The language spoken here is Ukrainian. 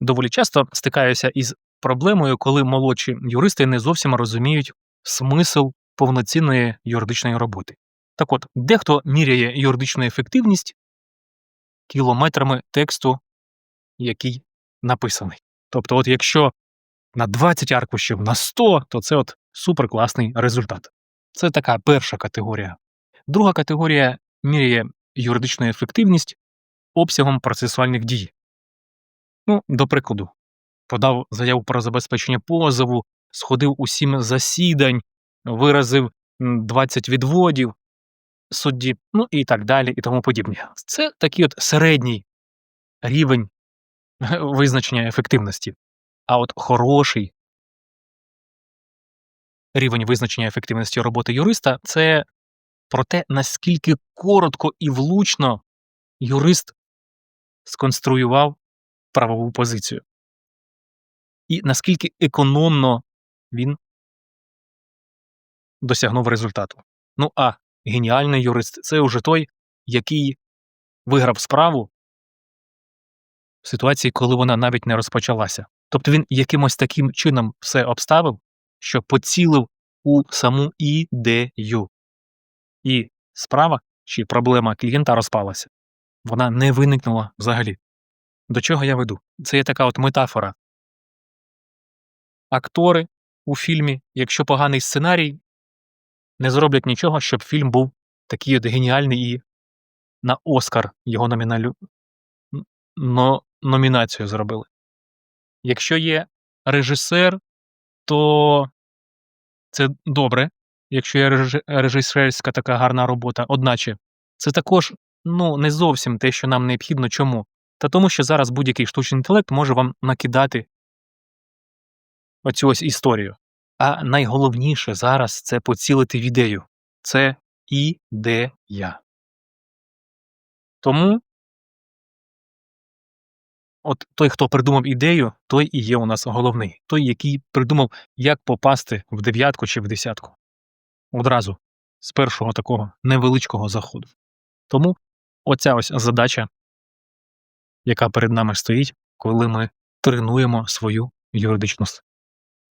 доволі часто стикаюся із проблемою, коли молодші юристи не зовсім розуміють смисл повноцінної юридичної роботи. Так от, дехто міряє юридичну ефективність кілометрами тексту, який написаний. Тобто, от якщо на 20 аркушів на 100, то це от суперкласний результат. Це така перша категорія. Друга категорія міряє юридичну ефективність обсягом процесуальних дій. Ну, до прикладу, подав заяву про забезпечення позову, сходив у сім засідань, виразив 20 відводів судді, ну і так далі, і тому подібне. Це такий от середній рівень визначення ефективності. А от хороший рівень визначення ефективності роботи юриста це про те, наскільки коротко і влучно юрист сконструював правову позицію, і наскільки економно він досягнув результату. Ну а геніальний юрист це вже той, який виграв справу в ситуації, коли вона навіть не розпочалася. Тобто він якимось таким чином все обставив, що поцілив у саму ідею. І справа чи проблема клієнта розпалася. Вона не виникнула взагалі. До чого я веду? Це є така от метафора. Актори у фільмі, якщо поганий сценарій, не зроблять нічого, щоб фільм був такий от геніальний і на Оскар його номіналю... но... номінацію зробили. Якщо є режисер, то це добре, якщо є реж- режисерська така гарна робота. Одначе, це також ну, не зовсім те, що нам необхідно. Чому? Та тому, що зараз будь-який штучний інтелект може вам накидати оцю ось історію. А найголовніше зараз це поцілити в ідею. Це ідея. Тому от той, хто придумав ідею, той і є у нас головний. Той, який придумав, як попасти в дев'ятку чи в десятку. Одразу з першого такого невеличкого заходу. Тому оця ось задача, яка перед нами стоїть, коли ми тренуємо свою юридичну